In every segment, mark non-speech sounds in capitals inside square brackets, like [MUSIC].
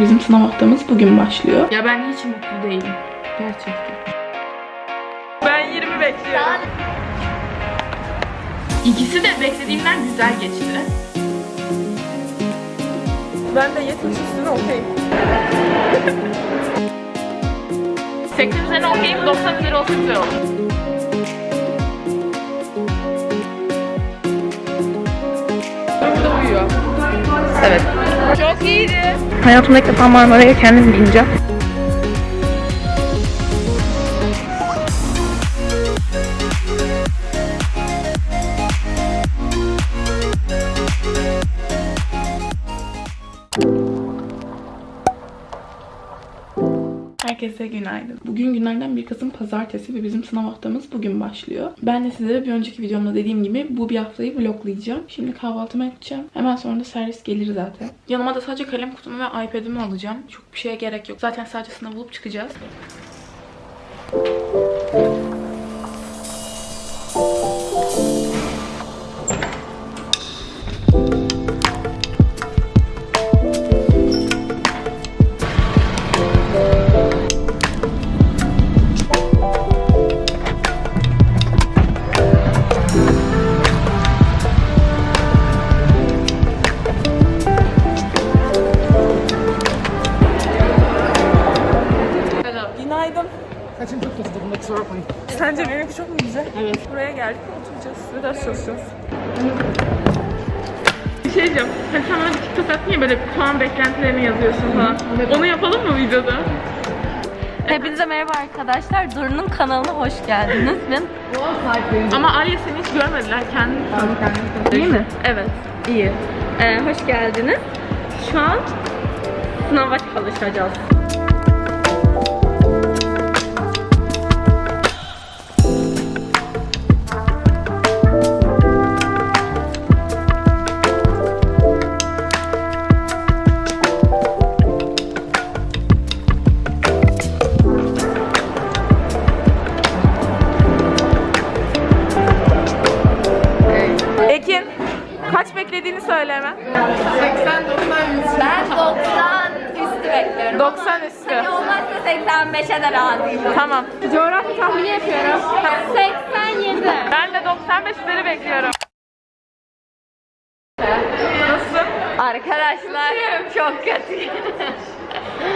Bizim sınav haftamız bugün başlıyor. Ya ben hiç mutlu değilim. Gerçekten. Ben 20 bekliyorum. İkisi de beklediğimden güzel geçti. Ben de 70 üstüne okeyim. 80 üzerine okeyim, 90 üzeri olsa güzel olur. Evet. Çok iyiydi. Hayatımda ilk defa Marmara'ya kendim bineceğim. Herkese günaydın. Bugün günlerden 1 Kasım Pazartesi ve bizim sınav haftamız bugün başlıyor. Ben de sizlere bir önceki videomda dediğim gibi bu bir haftayı vloglayacağım. Şimdi kahvaltımı edeceğim. Hemen sonra da servis gelir zaten. Yanıma da sadece kalem kutumu ve iPad'imi alacağım. Çok bir şeye gerek yok. Zaten sadece sınav bulup çıkacağız. Arkadaşlar. Duru'nun kanalına hoş geldiniz. Ben Ama Alya seni hiç görmediler. Kendin İyi mi? Evet. iyi. Ee, hoş geldiniz. Şu an sınava çalışacağız. Söyle hemen. Ben 90 üstü bekliyorum. 90 üstü. Olmazsa 85'e de razıyım. Tamam. Coğrafya tahmini yapıyorum. 87. Ben de 95 üzeri bekliyorum. Nasılsın? Arkadaşlar çok kötü.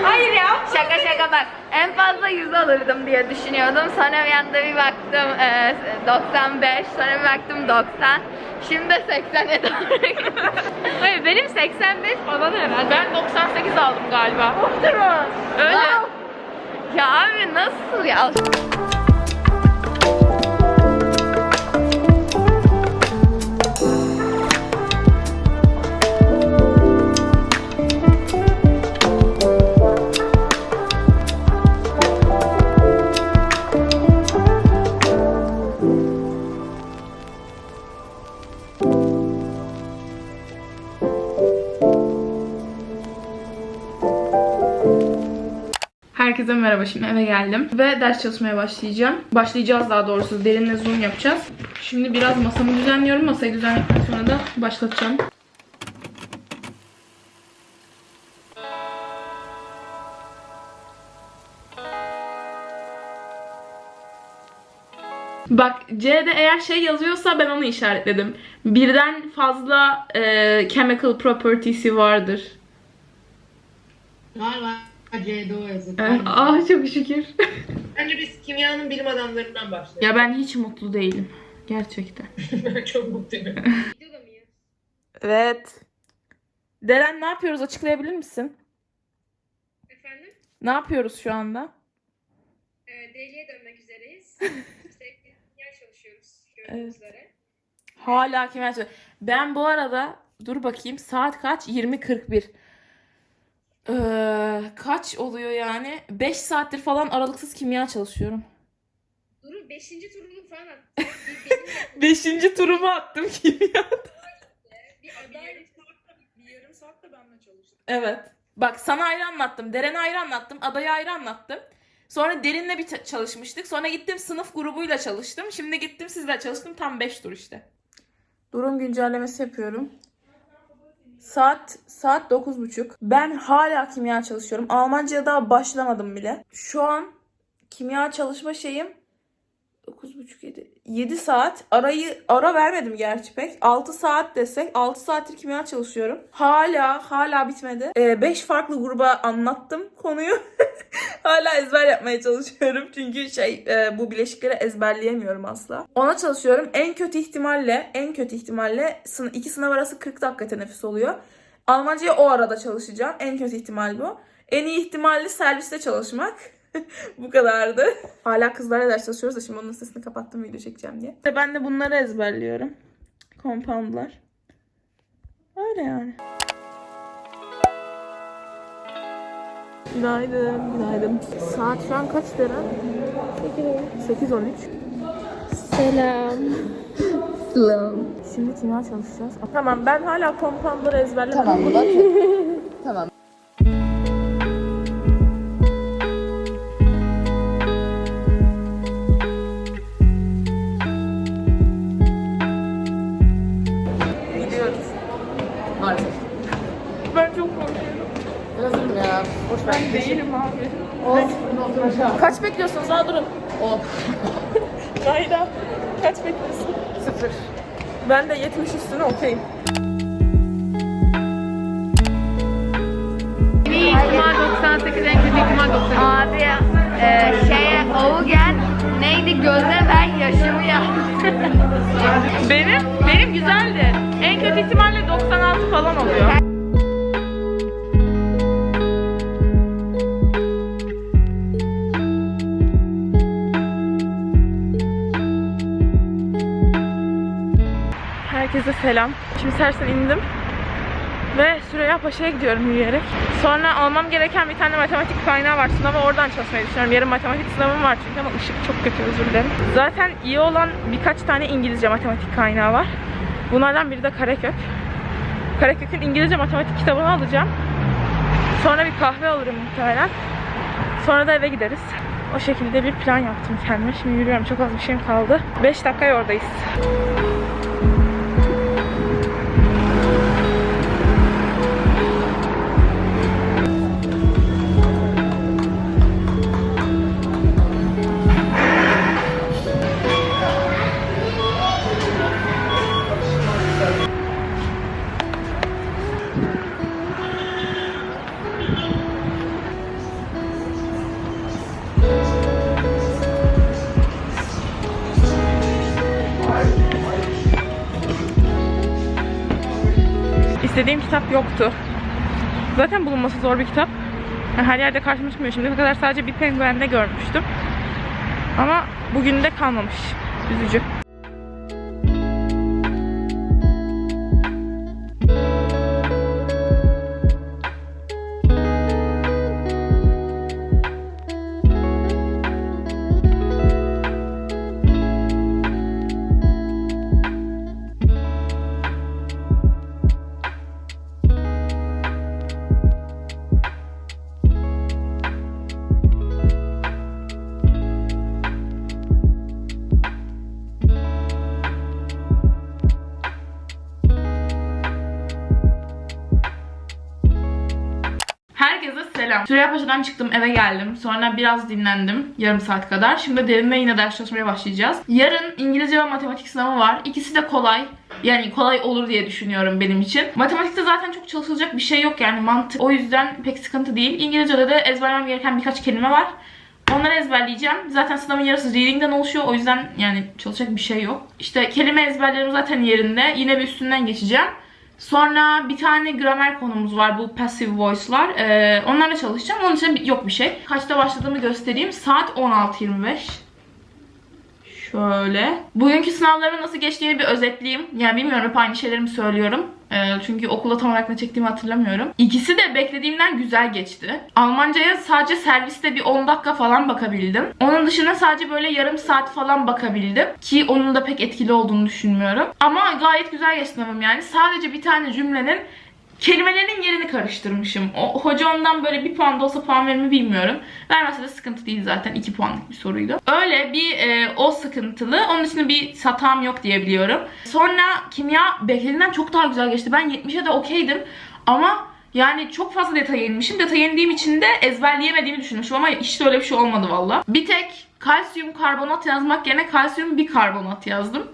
Hayır ya. Şaka şaka bak. En fazla 100 alırdım diye düşünüyordum. Sonra bir anda bir baktım e, 95. Sonra bir baktım 90. Şimdi 80'e doğru. Hayır benim 85 falan herhalde. Ben 98 aldım galiba. Öyle. Wow. Ya abi nasıl ya? Herkese merhaba şimdi eve geldim ve ders çalışmaya başlayacağım. Başlayacağız daha doğrusu derinle zoom yapacağız. Şimdi biraz masamı düzenliyorum. Masayı düzenledikten sonra da başlatacağım. Bak C'de eğer şey yazıyorsa ben onu işaretledim. Birden fazla e, chemical properties'i vardır. Var var. C2 yazık. Evet. Ah çok şükür. [LAUGHS] Bence biz kimyanın bilim adamlarından başlayalım. ya ben hiç mutlu değilim. Gerçekten. ben [LAUGHS] çok mutluyum. Evet. Deren ne yapıyoruz açıklayabilir misin? Efendim? Ne yapıyoruz şu anda? E, deliye dönmek üzereyiz. [LAUGHS] işte yer çalışıyoruz gördüğünüz Evet. üzere. Hala kimya çalış- Ben bu arada dur bakayım saat kaç? 20.41. Ee, kaç oluyor yani? 5 saattir falan aralıksız kimya çalışıyorum. Duru 5. turunu falan attı. [LAUGHS] Bir, benim 5. turumu attım kimya. bir bir yarım saat de benimle çalıştı. Evet. Bak sana ayrı anlattım. Deren'e ayrı anlattım. Adaya ayrı anlattım. Sonra Derin'le bir çalışmıştık. Sonra gittim sınıf grubuyla çalıştım. Şimdi gittim sizle çalıştım. Tam 5 tur işte. Durum güncellemesi yapıyorum. Saat saat 9.30. Ben hala kimya çalışıyorum. Almanca'ya daha başlamadım bile. Şu an kimya çalışma şeyim 9.30 7. 7 saat. Arayı ara vermedim gerçi pek. 6 saat desek 6 saattir kimya çalışıyorum. Hala hala bitmedi. 5 farklı gruba anlattım konuyu. [LAUGHS] hala ezber yapmaya çalışıyorum. Çünkü şey e, bu bileşikleri ezberleyemiyorum asla. Ona çalışıyorum. En kötü ihtimalle en kötü ihtimalle iki sınav arası 40 dakika teneffüs oluyor. Almanca'ya o arada çalışacağım. En kötü ihtimal bu. En iyi ihtimalle serviste çalışmak. [LAUGHS] bu kadardı. Hala kızlarla ders çalışıyoruz da şimdi onun sesini kapattım video çekeceğim diye. Ben de bunları ezberliyorum. Compoundlar. Öyle yani. Günaydın, günaydın. Saat şu an kaç lira? 8.13. Selam. Selam. Şimdi kimya çalışacağız. Tamam ben hala compoundları ezberlemedim. Tamam bu da [LAUGHS] Tamam. Boş ver. Ben değilim abi. Of. Oturacağım. Kaç bekliyorsunuz? Daha durun. Of. [LAUGHS] Hayda. Kaç bekliyorsun? Sıfır. Ben de 70 üstüne okeyim. Bir ihtimal 98, en kötü ihtimal 90. Abi e, şeye Oğugen neydi göze ver yaşımı ya. [LAUGHS] Benim, benim güzeldi. En kötü ihtimalle 96 falan oluyor. Selam. Şimdi Sersen indim. Ve Süreyya Paşa'ya gidiyorum yürüyerek. Sonra almam gereken bir tane matematik kaynağı var. Sınava oradan çalışmayı düşünüyorum. Yarın matematik sınavım var çünkü ama ışık çok kötü özür dilerim. Zaten iyi olan birkaç tane İngilizce matematik kaynağı var. Bunlardan biri de Karekök. Karekök'ün İngilizce matematik kitabını alacağım. Sonra bir kahve alırım muhtemelen. Sonra da eve gideriz. O şekilde bir plan yaptım kendime. Şimdi yürüyorum. Çok az bir şeyim kaldı. 5 dakika oradayız. İstediğim kitap yoktu. Zaten bulunması zor bir kitap. Yani her yerde karşıma çıkmıyor. Şimdiye kadar sadece bir penguende görmüştüm. Ama bugün de kalmamış. Üzücü. Selam. Süreyya Paşa'dan çıktım eve geldim. Sonra biraz dinlendim. Yarım saat kadar. Şimdi derinle yine ders çalışmaya başlayacağız. Yarın İngilizce ve matematik sınavı var. İkisi de kolay. Yani kolay olur diye düşünüyorum benim için. Matematikte zaten çok çalışılacak bir şey yok yani mantık. O yüzden pek sıkıntı değil. İngilizce'de de ezberlemem gereken birkaç kelime var. Onları ezberleyeceğim. Zaten sınavın yarısı reading'den oluşuyor. O yüzden yani çalışacak bir şey yok. İşte kelime ezberlerim zaten yerinde. Yine bir üstünden geçeceğim. Sonra bir tane gramer konumuz var. Bu passive voice'lar. Ee, onlarla çalışacağım. Onun için yok bir şey. Kaçta başladığımı göstereyim. Saat 16.25. Şöyle. Bugünkü sınavlarımın nasıl geçtiğini bir özetleyeyim. Yani bilmiyorum hep aynı şeylerimi söylüyorum. Ee, çünkü okulda tam olarak ne çektiğimi hatırlamıyorum. İkisi de beklediğimden güzel geçti. Almancaya sadece serviste bir 10 dakika falan bakabildim. Onun dışında sadece böyle yarım saat falan bakabildim. Ki onun da pek etkili olduğunu düşünmüyorum. Ama gayet güzel geçti sınavım yani. Sadece bir tane cümlenin Kelimelerinin yerini karıştırmışım. O hoca ondan böyle bir puan da olsa puan verir mi bilmiyorum. Vermezse de sıkıntı değil zaten. 2 puanlık bir soruydu. Öyle bir e, o sıkıntılı. Onun dışında bir hatam yok diyebiliyorum. Sonra kimya beklediğimden çok daha güzel geçti. Ben 70'e de okeydim. Ama yani çok fazla detay inmişim. Detay indiğim için de ezberleyemediğimi düşünmüşüm ama işte öyle bir şey olmadı valla. Bir tek kalsiyum karbonat yazmak yerine kalsiyum bikarbonat yazdım.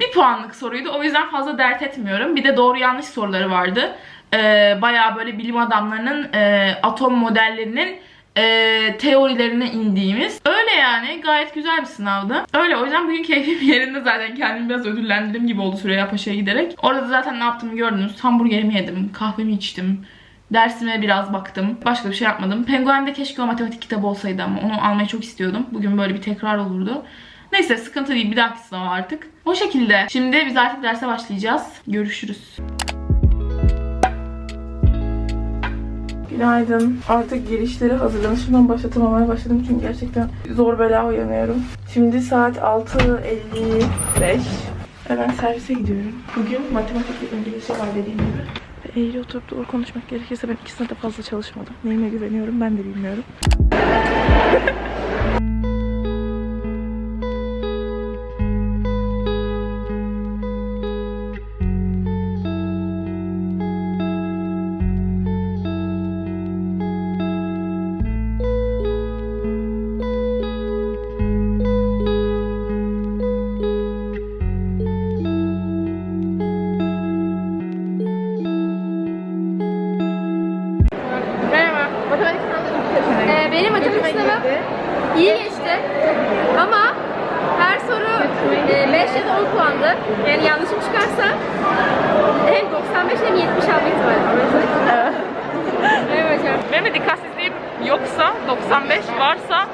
Bir puanlık soruydu. O yüzden fazla dert etmiyorum. Bir de doğru yanlış soruları vardı. Ee, bayağı böyle bilim adamlarının e, atom modellerinin e, teorilerine indiğimiz. Öyle yani gayet güzel bir sınavdı. Öyle o yüzden bugün keyfim [LAUGHS] yerinde zaten kendimi biraz ödüllendirdim gibi oldu Süreyya Paşa'ya giderek. Orada da zaten ne yaptığımı gördünüz. Hamburgerimi yedim, kahvemi içtim. Dersime biraz baktım. Başka bir şey yapmadım. Penguen'de keşke o matematik kitabı olsaydı ama onu almayı çok istiyordum. Bugün böyle bir tekrar olurdu. Neyse sıkıntı değil bir dahaki sınav artık. O şekilde. Şimdi biz artık derse başlayacağız. Görüşürüz. Günaydın. Artık girişleri hazırlanışımdan başlatamamaya başladım çünkü gerçekten zor bela uyanıyorum. Şimdi saat 6.55. Hemen servise gidiyorum. Bugün matematik ve İngilizce var dediğim gibi. Ve eğri oturup doğru konuşmak gerekirse ben ikisine de fazla çalışmadım. Neyime güveniyorum ben de bilmiyorum. [LAUGHS] 5 ya da 10 puandı. Yani yanlışım çıkarsa hem 95 hem 70 alma ihtimali var. Evet hocam. Benim de dikkatsizliğim yoksa, 95 varsa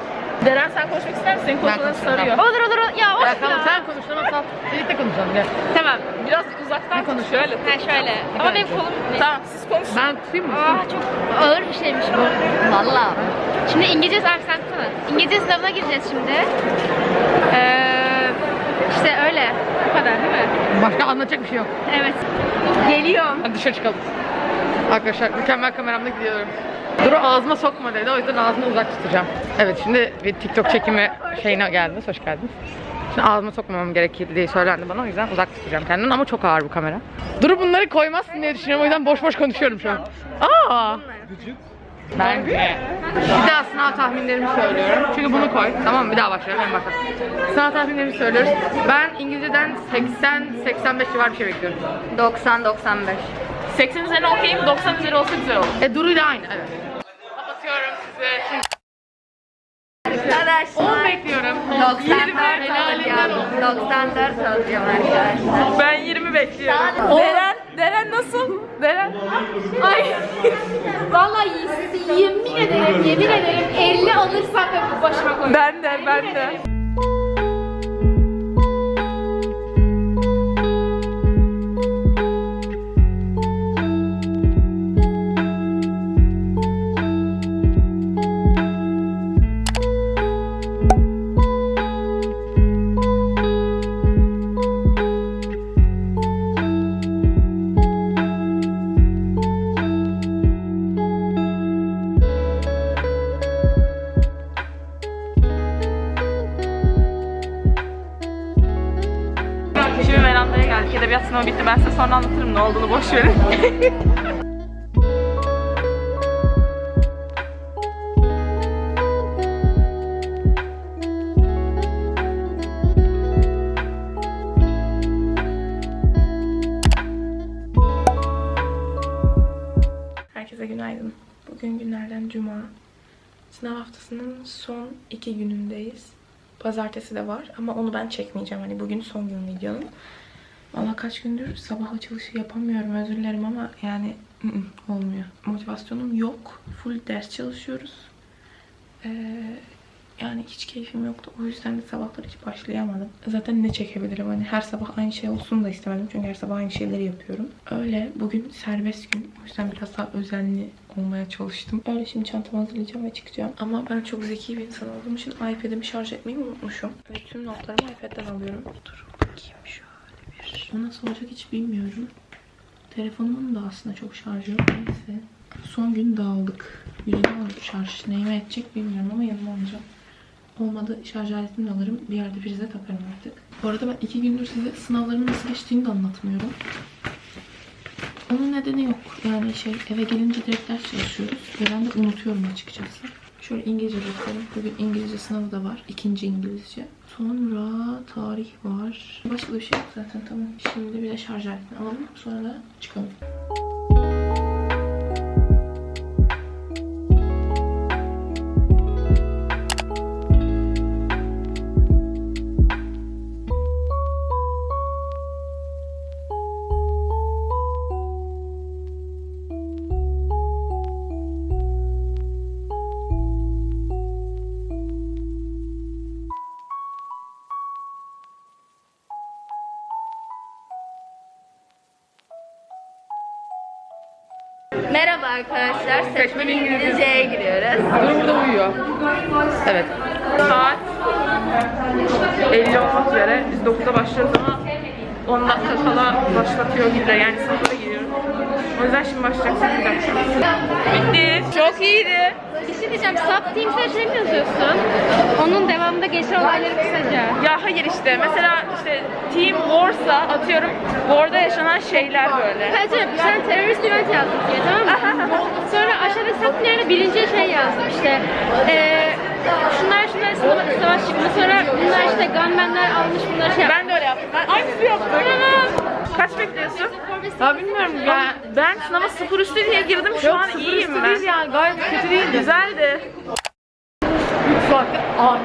Deren sen konuşmak ister misin? Konuşmaları sarıyor. Olur olur. Ya of ya. Sen konuş tamam sal. Birlikte konuşalım gel. Tamam. Biraz uzaktan konuş. Şöyle. Ha şöyle. Ama benim kolum... Tamam siz konuşun. Ben tutayım mı? Aa çok ağır bir şeymiş bu. Valla. Şimdi İngilizce abi sen tutsana. İngilizce sınavına gireceğiz şimdi. Ee, işte öyle. Bu kadar değil mi? Başka anlatacak bir şey yok. Evet. Geliyorum. Hadi dışarı çıkalım. Arkadaşlar mükemmel kameramla gidiyorum. Duru ağzıma sokma dedi. O yüzden ağzını uzak tutacağım. Evet şimdi bir TikTok çekimi [LAUGHS] şeyine geldiniz. Hoş geldiniz. Şimdi ağzıma sokmamam gerekirdi diye söylendi bana. O yüzden uzak tutacağım kendimden ama çok ağır bu kamera. Duru bunları koymazsın diye düşünüyorum. O yüzden boş boş konuşuyorum şu an. Aa! Bence. Bir daha sınav tahminlerimi söylüyorum. Çünkü bunu koy. Tamam mı? Bir daha başlayalım. En başta. Sınav tahminlerimi söylüyoruz. Ben İngilizceden 80-85 civar bir şey bekliyorum. 90-95. 80 üzerine okeyim, 90 üzeri olsa güzel olur. E Duru ile aynı. Evet. Kapatıyorum. Şimdi Arkadaşlar. 10 bekliyorum. 94 helalinden alacağım. 94 alacağım arkadaşlar. Ben 20 bekliyorum. Deren nasıl? Deren? Ay. Vallahi yemin ederim, yemin ederim 50 alırsam ben başıma koyarım. Ben de, ben de. Sınavı bitti. Ben size sonra anlatırım ne olduğunu. Boş verin. [LAUGHS] Herkese günaydın. Bugün günlerden cuma. Sınav haftasının son iki günündeyiz. Pazartesi de var ama onu ben çekmeyeceğim. Hani bugün son gün videonun. Valla kaç gündür sabah açılışı yapamıyorum özür dilerim ama yani ı ı, olmuyor. Motivasyonum yok. Full ders çalışıyoruz. Ee, yani hiç keyfim yoktu. O yüzden de sabahlar hiç başlayamadım. Zaten ne çekebilirim? Hani her sabah aynı şey olsun da istemedim. Çünkü her sabah aynı şeyleri yapıyorum. Öyle. Bugün serbest gün. O yüzden biraz daha özenli olmaya çalıştım. Öyle şimdi çantamı hazırlayacağım ve çıkacağım. Ama ben çok zeki bir insan olduğum için iPad'imi şarj etmeyi unutmuşum. Ve tüm notlarımı iPad'den alıyorum. Dur bakayım şöyle bir. O nasıl olacak hiç bilmiyorum. Telefonumun da aslında çok şarjı yok. Neyse. Son gün dağıldık. Yüzüne aldım şarj. Neyime edecek bilmiyorum ama yanıma alacağım. Olmadı şarj aletini alırım. Bir yerde prize takarım artık. Bu arada ben iki gündür size sınavların nasıl geçtiğini de anlatmıyorum. Onun nedeni yok. Yani şey eve gelince direkt ders çalışıyoruz. Ve ben de unutuyorum açıkçası. Şöyle İngilizce bakalım. Bugün İngilizce sınavı da var. İkinci İngilizce. Sonra tarih var. Başka bir şey yok zaten tamam. Şimdi bir de şarj aletini alalım. Sonra da çıkalım. Arkadaşlar. Seçmen Seçmen İngilizce. İngilizce'ye giriyoruz. Duru burada uyuyor. Evet. Saat 50 olmak üzere. Biz 9'da başlıyoruz ama 10 dakika kala başlatıyor gibi. Yani sınıfa giriyorum. O yüzden şimdi başlayacak. Bir dakika. Bitti. Çok iyiydi. Bir şey diyeceğim, sub teams'e şey mi yazıyorsun? Onun devamında geçen olayları kısaca. Ya hayır işte mesela işte Team War'sa atıyorum War'da yaşanan şeyler böyle. Sadece sen terörist event yazdın diye tamam mı? [LAUGHS] Sonra aşağıda sub yerine birinci şey yazdım işte. Eee şunlar şunlar savaş, çıktı. Sonra bunlar işte gunmenler almış bunlar şey yapmış. Ben de öyle yaptım. Ben aynısını yaptım. Kaç bekliyorsun? Ya bilmiyorum ya. Ben sınava sıfır üstü diye girdim. Şu an iyiyim ben. Değil yani. Gayet kötü değil. Güzeldi. 3 saattir ağaç.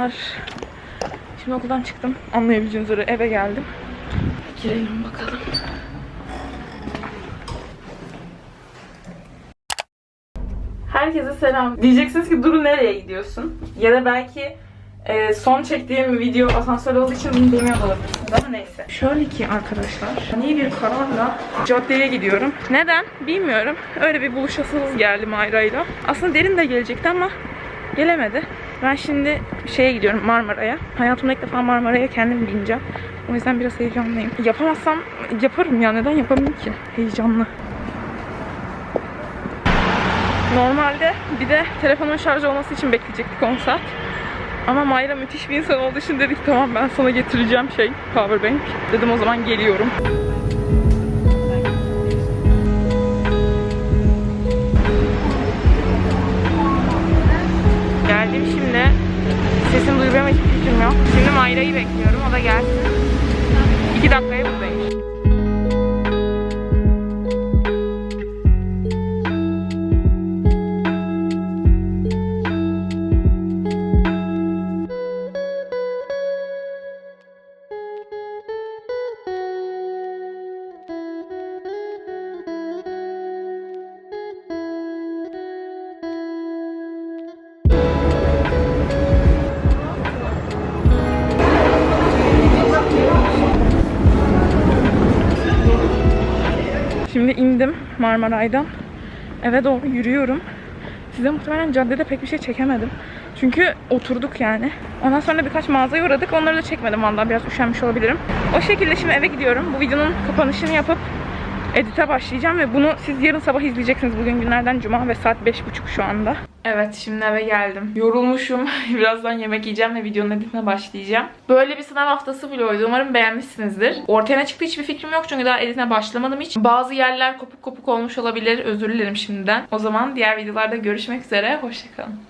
Selamlar. Şimdi okuldan çıktım. Anlayabileceğiniz üzere eve geldim. Girelim bakalım. Herkese selam. Diyeceksiniz ki Duru nereye gidiyorsun? Ya da belki e, son çektiğim video asansör olduğu için bunu demiyor olabilirsiniz ama neyse. Şöyle ki arkadaşlar, ani bir kararla caddeye gidiyorum. Neden? Bilmiyorum. Öyle bir buluşasınız geldi Mayra'yla. Aslında Derin de gelecekti ama gelemedi. Ben şimdi şeye gidiyorum Marmara'ya. Hayatımda ilk defa Marmara'ya kendim bineceğim. O yüzden biraz heyecanlıyım. Yapamazsam yaparım ya. Neden yapamayayım ki? Heyecanlı. Normalde bir de telefonun şarj olması için bekleyecektik 10 saat. Ama Mayra müthiş bir insan olduğu için dedik tamam ben sana getireceğim şey powerbank. Dedim o zaman geliyorum. Geldim şimdi. Sesim duyuluyor mu hiçbir fikrim yok. Şimdi Mayra'yı bekliyorum. O da gelsin. İki dakikaya buradayım. Şimdi indim Marmaray'dan. Eve doğru yürüyorum. Size muhtemelen caddede pek bir şey çekemedim. Çünkü oturduk yani. Ondan sonra birkaç mağazaya uğradık. Onları da çekmedim vallahi biraz üşenmiş olabilirim. O şekilde şimdi eve gidiyorum. Bu videonun kapanışını yapıp edite başlayacağım ve bunu siz yarın sabah izleyeceksiniz. Bugün günlerden cuma ve saat 5.30 şu anda. Evet şimdi eve geldim. Yorulmuşum. [LAUGHS] Birazdan yemek yiyeceğim ve videonun editine başlayacağım. Böyle bir sınav haftası vloguydu. Umarım beğenmişsinizdir. Ortaya çıktı hiçbir fikrim yok çünkü daha editine başlamadım hiç. Bazı yerler kopuk kopuk olmuş olabilir. Özür dilerim şimdiden. O zaman diğer videolarda görüşmek üzere. Hoşçakalın.